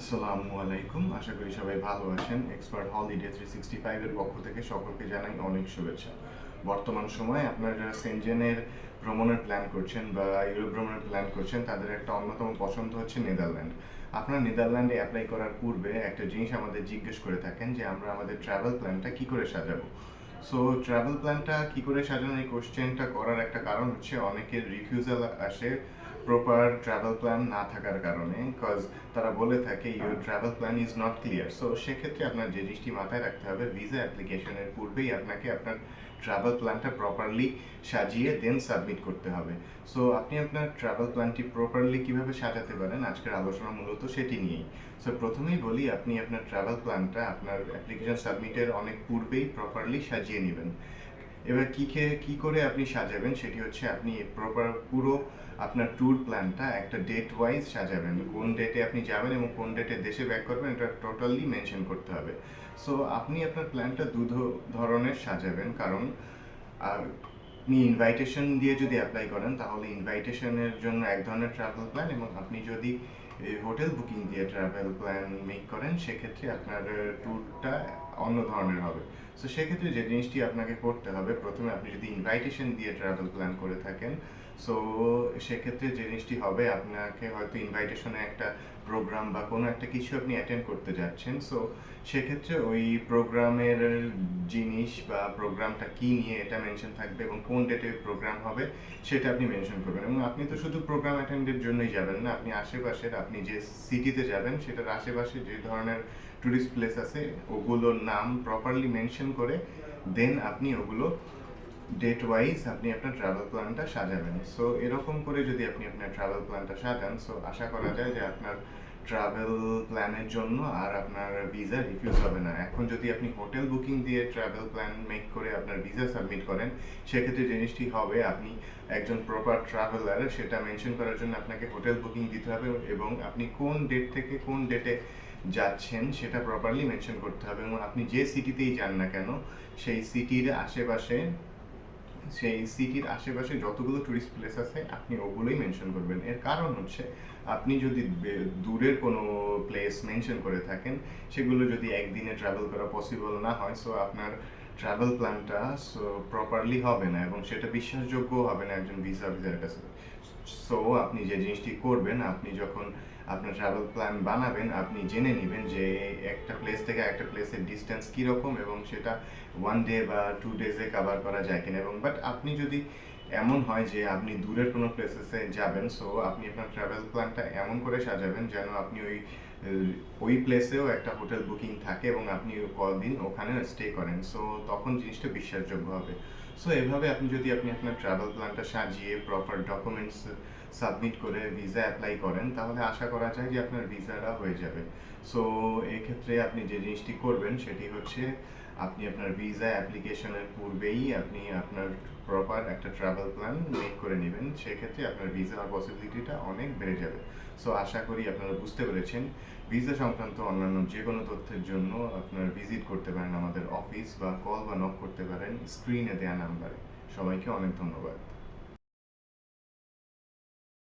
আসসালামু আলাইকুম। আশা করি সবাই ভালো আছেন। এক্সপার্ট হলিডে থ্রি সিক্সটি ফাইভের পক্ষ থেকে সকলকে জানাই অনেক শুভেচ্ছা। বর্তমান সময়ে আপনারা যারা সেনজেনের ভ্রমণের প্ল্যান করছেন বা ইউরোপ ভ্রমণের প্ল্যান করছেন, তাদের একটা অন্যতম পছন্দ হচ্ছে নেদারল্যান্ড আপনারা নেদারল্যান্ডে অ্যাপ্লাই করার পূর্বে একটা জিনিস আমাদের জিজ্ঞেস করে থাকেন যে, আমরা আমাদের ট্রাভেল প্ল্যানটা কি করে সাজাবো? সো ট্রাভেল প্ল্যানটা কি করে সাজানো? এই কোশ্চেনটা করার একটা কারণ হচ্ছে অনেকের রিফিউজাল আসে। প্রপার ট্রাভেল প্ল্যান না থাকার কারণে কজ তারা বলে থাকে your travel plan is not clear so সেক্ষেত্রে আপনার যে জিনিসটি মাথায় রাখতে হবে ভিসা অ্যাপ্লিকেশনের পূর্বেই আপনাকে আপনার ট্রাভেল প্ল্যানটা প্রপারলি সাজিয়ে দেন সাবমিট করতে হবে। সো আপনি আপনার ট্রাভেল প্ল্যানটি প্রপারলি কীভাবে সাজাতে পারেন? আজকের আলোচনা মূলত সেটি নিয়েই। সো প্রথমেই বলি, আপনি আপনার ট্রাভেল প্ল্যানটা আপনার অ্যাপ্লিকেশন সাবমিটের অনেক পূর্বেই প্রপারলি সাজিয়ে নেবেন। এবার কী খেয়ে, কী করে আপনি সাজাবেন সেটি হচ্ছে আপনি প্রপার পুরো আপনার ট্যুর প্ল্যানটা একটা ডেট ওয়াইজ সাজাবেন। কোন ডেটে আপনি যাবেন এবং কোন ডেটে দেশে ব্যাক করবেন এটা টোটালি মেনশন করতে হবে। সো আপনি আপনার প্ল্যানটা দু ধরনের সাজাবেন। কারণ, আর আপনি ইনভাইটেশন দিয়ে যদি অ্যাপ্লাই করেন, তাহলে ইনভাইটেশনের জন্য এক ধরনের ট্রাভেল প্ল্যান এবং আপনি যদি হোটেল বুকিং দিয়ে ট্রাভেল প্ল্যান মেক করেন, সেক্ষেত্রে আপনার ট্যুরটা অন্য ধরনের হবে। তো সেক্ষেত্রে যে জিনিসটি আপনাকে করতে হবে, প্রথমে আপনি যদি ইনভাইটেশন দিয়ে ট্রাভেল প্ল্যান করে থাকেন সো সেক্ষেত্রে জিনিসটি হবে, আপনাকে হয়তো ইনভাইটেশনে একটা প্রোগ্রাম বা কোনো একটা কিছু আপনি অ্যাটেন্ড করতে যাচ্ছেন। সো সেক্ষেত্রে ওই প্রোগ্রামের জিনিস বা প্রোগ্রামটা কি নিয়ে এটা মেনশন থাকবে এবং কোন ডেটে প্রোগ্রাম হবে, সেটা আপনি মেনশন করবেন। এবং আপনি তো শুধু প্রোগ্রাম অ্যাটেন্ডের জন্যই যাবেন না, আপনি আশেপাশের, আপনি যে সিটিতে যাবেন, সেটার আশেপাশে যে ধরনের টুরিস্ট প্লেস আছে, ওগুলোর নাম প্রপারলি মেনশন করে দেন আপনি ওগুলো ডেট ওয়াইজ আপনি আপনার ট্রাভেল প্ল্যানটা সাজাবেন। সো এরকম করে যদি আপনি আপনার ট্রাভেল প্ল্যানটা সাজান সো আশা করা যায় যে আপনার ট্রাভেল প্ল্যানের জন্য আর আপনার ভিসা রিফিউজ হবে না। এখন যদি আপনি হোটেল বুকিং দিয়ে ট্রাভেল প্ল্যান মেক করে আপনার ভিসা সাবমিট করেন, সেক্ষেত্রে জিনিসটি হবে আপনি একজন প্রপার ট্রাভেলার সেটা মেনশন করার জন্য আপনাকে হোটেল বুকিং দিতে হবে এবং আপনি কোন ডেট থেকে কোন ডেটে যাচ্ছেন সেটা প্রপারলি মেনশন করতে হবে এবং আপনি যে সিটিতেই যান না কেন, সেই সিটির আশেপাশে সেই সিটির আশেপাশে যতগুলো টুরিস্ট প্লেস আছে, আপনি ওগুলোই মেনশন করবেন। এর কারণ হচ্ছে, আপনি যদি দূরের কোনো প্লেস মেনশন করে থাকেন, সেগুলো যদি একদিনে ট্রাভেল করা পসিবল না হয় সো আপনার ট্রাভেল প্ল্যানটা প্রপারলি হবে না এবং সেটা বিশ্বাসযোগ্য হবে না একজন ভিসা ভিসার কাছে। সো আপনি যে জিনিসটি করবেন, আপনি যখন আপনার ট্রাভেল প্ল্যান বানাবেন, আপনি জেনে নেবেন যে একটা প্লেস থেকে একটা প্লেসের ডিস্টেন্স কীরকম এবং সেটা ওয়ান ডে বা টু ডেজে কাভার করা যায় কিনা। এবং বাট আপনি যদি এমন হয় যে আপনি দূরের কোনো প্লেসেসে যাবেন সো আপনি আপনার ট্রাভেল প্ল্যানটা এমন করে সাজাবেন যেন আপনি ওই ওই প্লেসেও একটা হোটেল বুকিং থাকে এবং আপনি কদিন ওখানে স্টে করেন। সো তখন জিনিসটা বিশ্বাসযোগ্য হবে। সো এভাবে আপনি যদি আপনি আপনার ট্রাভেল প্ল্যানটা সাজিয়ে প্রপার ডকুমেন্টস সাবমিট করে ভিসা অ্যাপ্লাই করেন, তাহলে আশা করা যায় যে আপনার ভিসাটা হয়ে যাবে। সো এক্ষেত্রে আপনি যে জিনিসটি করবেন সেটি হচ্ছে আপনি আপনার ভিসা অ্যাপ্লিকেশনের পূর্বেই আপনি আপনার প্রপার একটা ট্রাভেল প্ল্যান মেক করে নেবেন। সেক্ষেত্রে আপনার ভিসা হওয়ার পসিবিলিটিটা অনেক বেড়ে যাবে। সো আশা করি আপনারা বুঝতে পেরেছেন। ভিসা সংক্রান্ত অন্যান্য যে কোনো তথ্যের জন্য আপনার ভিজিট করতে পারেন আমাদের অফিস বা কল বা নক করতে পারেন স্ক্রিনে দেওয়া নাম্বারে সবাইকে অনেক ধন্যবাদ।